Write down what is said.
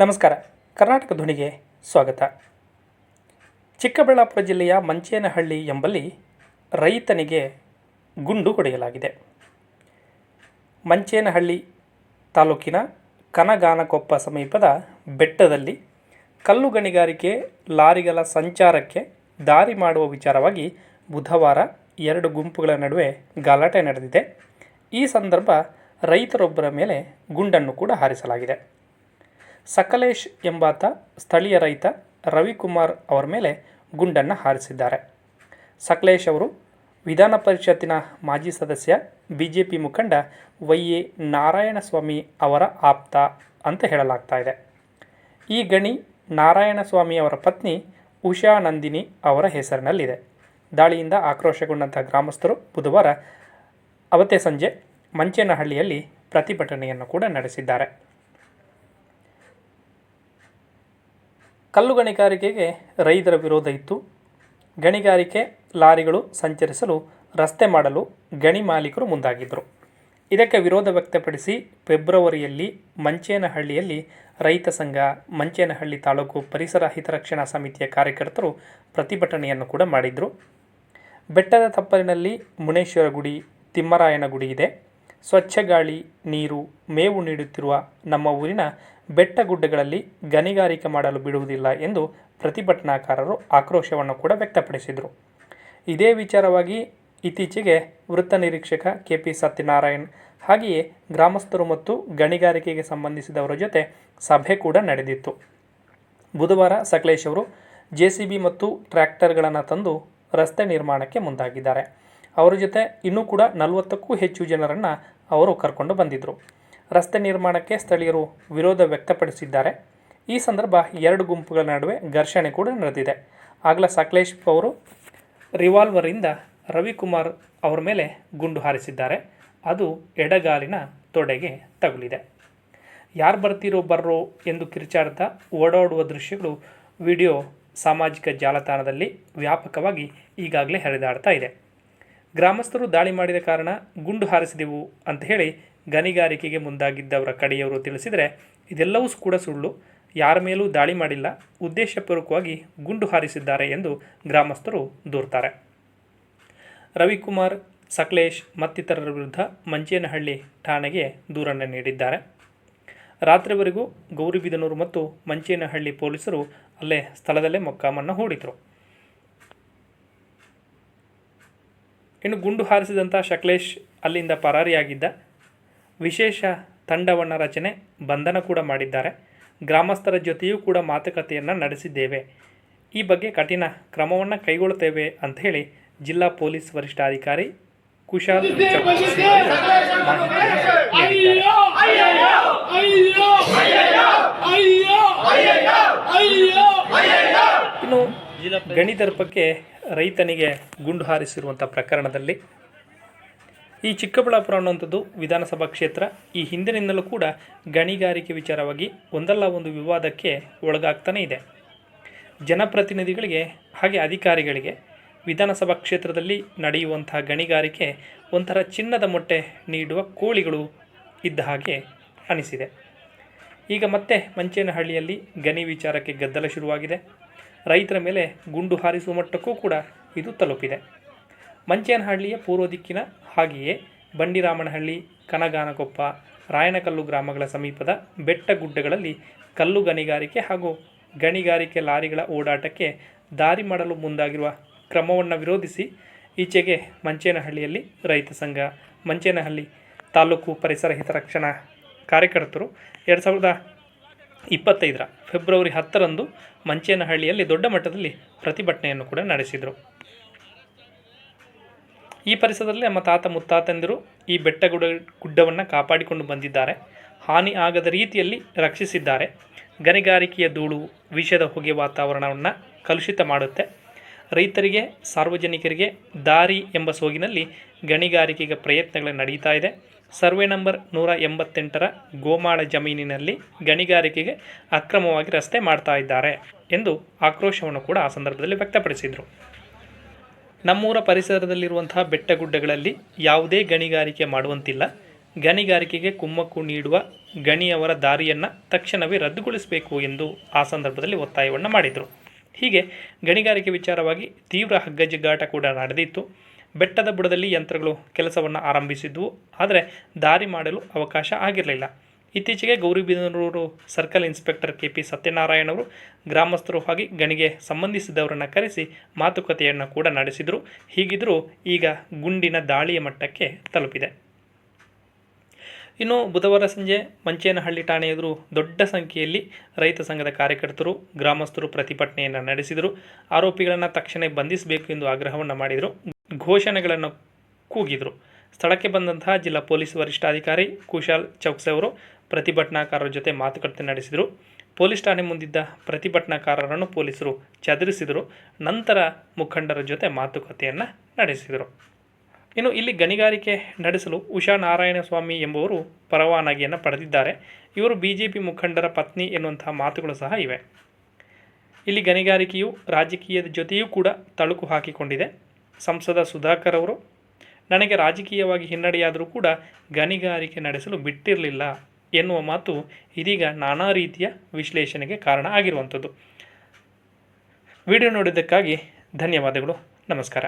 ನಮಸ್ಕಾರ. ಕರ್ನಾಟಕ ಧ್ವನಿಗೆ ಸ್ವಾಗತ. ಚಿಕ್ಕಬಳ್ಳಾಪುರ ಜಿಲ್ಲೆಯ ಮಂಚೇನಹಳ್ಳಿ ಎಂಬಲ್ಲಿ ರೈತನಿಗೆ ಗುಂಡು ಹೊಡೆಯಲಾಗಿದೆ. ಮಂಚೇನಹಳ್ಳಿ ತಾಲೂಕಿನ ಕನಗಾನಕೊಪ್ಪ ಸಮೀಪದ ಬೆಟ್ಟದಲ್ಲಿ ಕಲ್ಲು ಗಣಿಗಾರಿಕೆ ಲಾರಿಗಳ ಸಂಚಾರಕ್ಕೆ ದಾರಿ ಮಾಡುವ ವಿಚಾರವಾಗಿ ಬುಧವಾರ ಎರಡು ಗುಂಪುಗಳ ನಡುವೆ ಗಲಾಟೆ ನಡೆದಿದೆ. ಈ ಸಂದರ್ಭ ರೈತರೊಬ್ಬರ ಮೇಲೆ ಗುಂಡನ್ನು ಕೂಡ ಹಾರಿಸಲಾಗಿದೆ. ಸಕಲೇಶ್ ಎಂಬಾತ ಸ್ಥಳೀಯ ರೈತ ರವಿಕುಮಾರ್ ಅವರ ಮೇಲೆ ಗುಂಡನ್ನು ಹಾರಿಸಿದ್ದಾರೆ. ಸಕಲೇಶ್ ಅವರು ವಿಧಾನ ಪರಿಷತ್ತಿನ ಮಾಜಿ ಸದಸ್ಯ ಬಿ ಜೆ ಪಿ ಮುಖಂಡ ವೈ ಎ ನಾರಾಯಣಸ್ವಾಮಿ ಅವರ ಆಪ್ತ ಅಂತ ಹೇಳಲಾಗ್ತಾ ಇದೆ. ಈ ಗಣಿ ನಾರಾಯಣಸ್ವಾಮಿ ಅವರ ಪತ್ನಿ ಉಷಾ ನಂದಿನಿ ಅವರ ಹೆಸರಿನಲ್ಲಿದೆ. ದಾಳಿಯಿಂದ ಆಕ್ರೋಶಗೊಂಡಂಥ ಗ್ರಾಮಸ್ಥರು ಬುಧವಾರ ಅವತ್ತೇ ಸಂಜೆ ಮಂಚೇನಹಳ್ಳಿಯಲ್ಲಿ ಪ್ರತಿಭಟನೆಯನ್ನು ಕೂಡ ನಡೆಸಿದ್ದಾರೆ. ಕಲ್ಲು ಗಣಿಗಾರಿಕೆಗೆ ರೈತರ ವಿರೋಧ ಇತ್ತು. ಗಣಿಗಾರಿಕೆ ಲಾರಿಗಳು ಸಂಚರಿಸಲು, ರಸ್ತೆ ಮಾಡಲು ಗಣಿ ಮಾಲೀಕರು ಮುಂದಾಗಿದ್ದರು. ಇದಕ್ಕೆ ವಿರೋಧ ವ್ಯಕ್ತಪಡಿಸಿ ಫೆಬ್ರವರಿಯಲ್ಲಿ ಮಂಚೇನಹಳ್ಳಿಯಲ್ಲಿ ರೈತ ಸಂಘ, ಮಂಚೇನಹಳ್ಳಿ ತಾಲೂಕು ಪರಿಸರ ಹಿತರಕ್ಷಣಾ ಸಮಿತಿಯ ಕಾರ್ಯಕರ್ತರು ಪ್ರತಿಭಟನೆಯನ್ನು ಕೂಡ ಮಾಡಿದರು. ಬೆಟ್ಟದ ತಪ್ಪಲಿನಲ್ಲಿ ಮುನೇಶ್ವರ ಗುಡಿ ತಿಮ್ಮರಾಯನ ಗುಡಿ ಇದೆ. ಸ್ವಚ್ಛ ಗಾಳಿ, ನೀರು, ಮೇವು ನೀಡುತ್ತಿರುವ ನಮ್ಮ ಊರಿನ ಬೆಟ್ಟ ಗುಡ್ಡಗಳಲ್ಲಿ ಗಣಿಗಾರಿಕೆ ಮಾಡಲು ಬಿಡುವುದಿಲ್ಲ ಎಂದು ಪ್ರತಿಭಟನಾಕಾರರು ಆಕ್ರೋಶವನ್ನು ಕೂಡ ವ್ಯಕ್ತಪಡಿಸಿದರು. ಇದೇ ವಿಚಾರವಾಗಿ ಇತ್ತೀಚೆಗೆ ವೃತ್ತ ನಿರೀಕ್ಷಕ ಕೆ ಪಿ ಸತ್ಯನಾರಾಯಣ್ ಹಾಗೆಯೇ ಗ್ರಾಮಸ್ಥರು ಮತ್ತು ಗಣಿಗಾರಿಕೆಗೆ ಸಂಬಂಧಿಸಿದವರ ಜೊತೆ ಸಭೆ ಕೂಡ ನಡೆದಿತ್ತು. ಬುಧವಾರ ಸಕಲೇಶ್ ಅವರು ಜೆ ಸಿ ಬಿ ಮತ್ತು ಟ್ರ್ಯಾಕ್ಟರ್ಗಳನ್ನು ತಂದು ರಸ್ತೆ ನಿರ್ಮಾಣಕ್ಕೆ ಮುಂದಾಗಿದ್ದಾರೆ. ಅವರ ಜೊತೆ ಇನ್ನೂ ಕೂಡ ನಲವತ್ತಕ್ಕೂ ಹೆಚ್ಚು ಜನರನ್ನು ಅವರು ಕರ್ಕೊಂಡು ಬಂದಿದ್ದರು ರಸ್ತೆ ನಿರ್ಮಾಣಕ್ಕೆ ಸ್ಥಳೀಯರು ವಿರೋಧ ವ್ಯಕ್ತಪಡಿಸಿದ್ದಾರೆ. ಈ ಸಂದರ್ಭ ಎರಡು ಗುಂಪುಗಳ ನಡುವೆ ಘರ್ಷಣೆ ಕೂಡ ನಡೆದಿದೆ. ಆಗಲ ಸಕಲೇಶ್ ಅವರು ರಿವಾಲ್ವರಿಂದ ರವಿಕುಮಾರ್ ಅವರ ಮೇಲೆ ಗುಂಡು ಹಾರಿಸಿದ್ದಾರೆ. ಅದು ಎಡಗಾಲಿನ ತೊಡೆಗೆ ತಗುಲಿದೆ. ಯಾರು ಬರ್ತೀರೋ ಬರ್ರೋ ಎಂದು ಕಿರಿಚಾಡ್ತಾ ಓಡಾಡುವ ದೃಶ್ಯಗಳು ವಿಡಿಯೋ ಸಾಮಾಜಿಕ ಜಾಲತಾಣದಲ್ಲಿ ವ್ಯಾಪಕವಾಗಿ ಈಗಾಗಲೇ ಹರಿದಾಡ್ತಾ ಇದೆ. ಗ್ರಾಮಸ್ಥರು ದಾಳಿ ಮಾಡಿದ ಕಾರಣ ಗುಂಡು ಹಾರಿಸಿದೆವು ಅಂತ ಹೇಳಿ ಗಣಿಗಾರಿಕೆಗೆ ಮುಂದಾಗಿದ್ದವರ ಕಡೆಯವರು ತಿಳಿಸಿದರೆ, ಇದೆಲ್ಲವೂ ಕೂಡ ಸುಳ್ಳು. ಯಾರ ಮೇಲೂ ದಾಳಿ ಮಾಡಿಲ್ಲ. ಉದ್ದೇಶಪೂರ್ವಕವಾಗಿ ಗುಂಡು ಹಾರಿಸಿದ್ದಾರೆ ಎಂದು ಗ್ರಾಮಸ್ಥರು ದೂರ್ತಾರೆ ರವಿಕುಮಾರ್, ಸಕಲೇಶ್ ಮತ್ತಿತರರ ವಿರುದ್ಧ ಮಂಚೇನಹಳ್ಳಿ ಠಾಣೆಗೆ ದೂರನ್ನು ನೀಡಿದ್ದಾರೆ. ರಾತ್ರಿವರೆಗೂ ಗೌರಿಬಿದನೂರು ಮತ್ತು ಮಂಚೇನಹಳ್ಳಿ ಪೊಲೀಸರು ಅಲ್ಲೇ ಸ್ಥಳದಲ್ಲೇ ಮೊಕ್ಕಾಮನ್ನು ಹೂಡಿದರು. ಇನ್ನು ಗುಂಡು ಹಾರಿಸಿದಂಥ ಶಕ್ಲೇಶ್ ಅಲ್ಲಿಂದ ಪರಾರಿಯಾಗಿದ್ದ ವಿಶೇಷ ತಂಡವನ್ನು ರಚನೆ, ಬಂಧನ ಕೂಡ ಮಾಡಿದ್ದಾರೆ. ಗ್ರಾಮಸ್ಥರ ಜೊತೆಯೂ ಕೂಡ ಮಾತುಕತೆಯನ್ನು ನಡೆಸಿದ್ದೇವೆ. ಈ ಬಗ್ಗೆ ಕಠಿಣ ಕ್ರಮವನ್ನು ಕೈಗೊಳ್ಳುತ್ತೇವೆ ಅಂತ ಹೇಳಿ ಜಿಲ್ಲಾ ಪೊಲೀಸ್ ವರಿಷ್ಠಾಧಿಕಾರಿ ಕುಶಾಲ್ ಇನ್ನು ಗಣಿದರ್ಪಕ್ಕೆ ರೈತನಿಗೆ ಗುಂಡು ಹಾರಿಸಿರುವಂಥ ಪ್ರಕರಣದಲ್ಲಿ ಈ ಚಿಕ್ಕಬಳ್ಳಾಪುರ ಅನ್ನುವಂಥದ್ದು ವಿಧಾನಸಭಾ ಕ್ಷೇತ್ರ ಈ ಹಿಂದಿನಿಂದಲೂ ಕೂಡ ಗಣಿಗಾರಿಕೆ ವಿಚಾರವಾಗಿ ಒಂದಲ್ಲ ಒಂದು ವಿವಾದಕ್ಕೆ ಒಳಗಾಗ್ತಾನೇ ಇದೆ. ಜನಪ್ರತಿನಿಧಿಗಳಿಗೆ ಹಾಗೆ ಅಧಿಕಾರಿಗಳಿಗೆ ವಿಧಾನಸಭಾ ಕ್ಷೇತ್ರದಲ್ಲಿ ನಡೆಯುವಂತಹ ಗಣಿಗಾರಿಕೆ ಒಂಥರ ಚಿನ್ನದ ಮೊಟ್ಟೆ ನೀಡುವ ಕೋಳಿಗಳು ಇದ್ದ ಹಾಗೆ ಅನಿಸಿದೆ. ಈಗ ಮತ್ತೆ ಮಂಚೇನಹಳ್ಳಿಯಲ್ಲಿ ಗಣಿ ವಿಚಾರಕ್ಕೆ ಗದ್ದಲ ಶುರುವಾಗಿದೆ. ರೈತರ ಮೇಲೆ ಗುಂಡು ಹಾರಿಸುವ ಮಟ್ಟಕ್ಕೂ ಕೂಡ ಇದು ತಲುಪಿದೆ. ಮಂಚೇನಹಳ್ಳಿಯ ಪೂರ್ವ ದಿಕ್ಕಿನ ಹಾಗೆಯೇ ಬಂಡಿರಾಮನಹಳ್ಳಿ, ಕನಗಾನಕೊಪ್ಪ, ರಾಯನಕಲ್ಲು ಗ್ರಾಮಗಳ ಸಮೀಪದ ಬೆಟ್ಟ ಗುಡ್ಡಗಳಲ್ಲಿ ಕಲ್ಲು ಗಣಿಗಾರಿಕೆ ಹಾಗೂ ಗಣಿಗಾರಿಕೆ ಲಾರಿಗಳ ಓಡಾಟಕ್ಕೆ ದಾರಿ ಮಾಡಲು ಮುಂದಾಗಿರುವ ಕ್ರಮವನ್ನು ವಿರೋಧಿಸಿ ಈಚೆಗೆ ಮಂಚೇನಹಳ್ಳಿಯಲ್ಲಿ ರೈತ ಸಂಘ. ಮಂಚೇನಹಳ್ಳಿ ತಾಲೂಕು ಪರಿಸರ ಹಿತರಕ್ಷಣಾ ಕಾರ್ಯಕರ್ತರು ಎರಡು ಸಾವಿರದ ಇಪ್ಪತ್ತೈದರ ಫೆಬ್ರವರಿ ಹತ್ತರಂದು ಮಂಚೇನಹಳ್ಳಿಯಲ್ಲಿ ದೊಡ್ಡ ಮಟ್ಟದಲ್ಲಿ ಪ್ರತಿಭಟನೆಯನ್ನು ಕೂಡ ನಡೆಸಿದರು. ಈ ಪರಿಸರದಲ್ಲಿ ನಮ್ಮ ತಾತ ಮುತ್ತಾತಂದಿರು ಈ ಬೆಟ್ಟ ಗುಡ, ಗುಡ್ಡವನ್ನು ಕಾಪಾಡಿಕೊಂಡು ಬಂದಿದ್ದಾರೆ. ಹಾನಿ ಆಗದ ರೀತಿಯಲ್ಲಿ ರಕ್ಷಿಸಿದ್ದಾರೆ. ಗಣಿಗಾರಿಕೆಯ ಧೂಳು, ವಿಷದ ಹೊಗೆ ವಾತಾವರಣವನ್ನು ಕಲುಷಿತ ಮಾಡುತ್ತೆ. ರೈತರಿಗೆ, ಸಾರ್ವಜನಿಕರಿಗೆ ದಾರಿ ಎಂಬ ಸೋಗಿನಲ್ಲಿ ಗಣಿಗಾರಿಕೆಗೆ ಪ್ರಯತ್ನಗಳು ನಡೀತಾ ಇದೆ. ಸರ್ವೆ ನಂಬರ್ ನೂರ ಎಂಬತ್ತೆಂಟರ ಗೋಮಾಳ ಜಮೀನಿನಲ್ಲಿ ಗಣಿಗಾರಿಕೆಗೆ ಅಕ್ರಮವಾಗಿ ರಸ್ತೆ ಮಾಡ್ತಾ ಇದ್ದಾರೆ ಎಂದು ಆಕ್ರೋಶವನ್ನು ಕೂಡ ಆ ಸಂದರ್ಭದಲ್ಲಿ ವ್ಯಕ್ತಪಡಿಸಿದರು. ನಮ್ಮೂರ ಪರಿಸರದಲ್ಲಿರುವಂತಹ ಬೆಟ್ಟಗುಡ್ಡಗಳಲ್ಲಿ ಯಾವುದೇ ಗಣಿಗಾರಿಕೆ ಮಾಡುವಂತಿಲ್ಲ. ಗಣಿಗಾರಿಕೆಗೆ ಕುಮ್ಮಕ್ಕು ನೀಡುವ ಗಣಿಯವರ ದಾರಿಯನ್ನು ತಕ್ಷಣವೇ ರದ್ದುಗೊಳಿಸಬೇಕು ಎಂದು ಆ ಸಂದರ್ಭದಲ್ಲಿ ಒತ್ತಾಯವನ್ನು ಮಾಡಿದರು. ಹೀಗೆ ಗಣಿಗಾರಿಕೆ ವಿಚಾರವಾಗಿ ತೀವ್ರ ಹಗ್ಗಜಗ್ಗಾಟ ಕೂಡ ನಡೆದಿತ್ತು. ಬೆಟ್ಟದ ಬುಡದಲ್ಲಿ ಯಂತ್ರಗಳು ಕೆಲಸವನ್ನು ಆರಂಭಿಸಿದ್ವು. ಆದರೆ ದಾರಿ ಮಾಡಲು ಅವಕಾಶ ಆಗಿರಲಿಲ್ಲ. ಇತ್ತೀಚೆಗೆ Gauribidanur circle inspector K P ಸತ್ಯನಾರಾಯಣವರು ಗ್ರಾಮಸ್ಥರು ಹಾಗೆ ಗಣಿಗೆ ಸಂಬಂಧಿಸಿದವರನ್ನು ಕರೆಸಿ ಮಾತುಕತೆಯನ್ನು ಕೂಡ ನಡೆಸಿದರು. ಹೀಗಿದ್ದರೂ ಈಗ ಗುಂಡಿನ ದಾಳಿಯ ಮಟ್ಟಕ್ಕೆ ತಲುಪಿದೆ. ಇನ್ನು ಬುಧವಾರ ಸಂಜೆ ಮಂಚೇನಹಳ್ಳಿ ಠಾಣೆ ಎದುರು ದೊಡ್ಡ ಸಂಖ್ಯೆಯಲ್ಲಿ ರೈತ ಸಂಘದ ಕಾರ್ಯಕರ್ತರು, ಗ್ರಾಮಸ್ಥರು ಪ್ರತಿಭಟನೆಯನ್ನು ನಡೆಸಿದರು. ಆರೋಪಿಗಳನ್ನು ತಕ್ಷಣ ಬಂಧಿಸಬೇಕು ಎಂದು ಆಗ್ರಹವನ್ನು ಮಾಡಿದರು. ಘೋಷಣೆಗಳನ್ನು ಕೂಗಿದರು. ಸ್ಥಳಕ್ಕೆ ಬಂದಂತಹ ಜಿಲ್ಲಾ ಪೊಲೀಸ್ ವರಿಷ್ಠಾಧಿಕಾರಿ ಕುಶಾಲ್ ಚೌಕ್ಸೆ ಅವರು ಪ್ರತಿಭಟನಾಕಾರರ ಜೊತೆ ಮಾತುಕತೆ ನಡೆಸಿದರು. ಪೊಲೀಸ್ ಠಾಣೆ ಮುಂದಿದ್ದ ಪ್ರತಿಭಟನಾಕಾರರನ್ನು ಪೊಲೀಸರು ಚದುರಿಸಿದರು. ನಂತರ ಮುಖಂಡರ ಜೊತೆ ಮಾತುಕತೆಯನ್ನು ನಡೆಸಿದರು. ಇನ್ನು ಇಲ್ಲಿ ಗಣಿಗಾರಿಕೆ ನಡೆಸಲು ಉಷಾ ನಾರಾಯಣ ಸ್ವಾಮಿ ಎಂಬುವರು ಪರವಾನಗಿಯನ್ನು ಪಡೆದಿದ್ದಾರೆ. ಇವರು ಬಿ ಜೆ ಪಿ ಮುಖಂಡರ ಪತ್ನಿ ಎನ್ನುವಂತಹ ಮಾತುಗಳು ಸಹ ಇವೆ. ಇಲ್ಲಿ ಗಣಿಗಾರಿಕೆಯು ರಾಜಕೀಯದ ಜೊತೆಯೂ ಕೂಡ ತಳುಕು ಹಾಕಿಕೊಂಡಿದೆ. ಸಂಸದ ಸುಧಾಕರ್ ಅವರು ನನಗೆ ರಾಜಕೀಯವಾಗಿ ಹಿನ್ನಡೆಯಾದರೂ ಕೂಡ ಗಣಿಗಾರಿಕೆ ನಡೆಸಲು ಬಿಟ್ಟಿರಲಿಲ್ಲ ಎನ್ನುವ ಮಾತು ಇದೀಗ ನಾನಾ ರೀತಿಯ ವಿಶ್ಲೇಷಣೆಗೆ ಕಾರಣ ಆಗಿರುವಂಥದ್ದು. ವಿಡಿಯೋ ನೋಡಿದ್ದಕ್ಕಾಗಿ ಧನ್ಯವಾದಗಳು. ನಮಸ್ಕಾರ.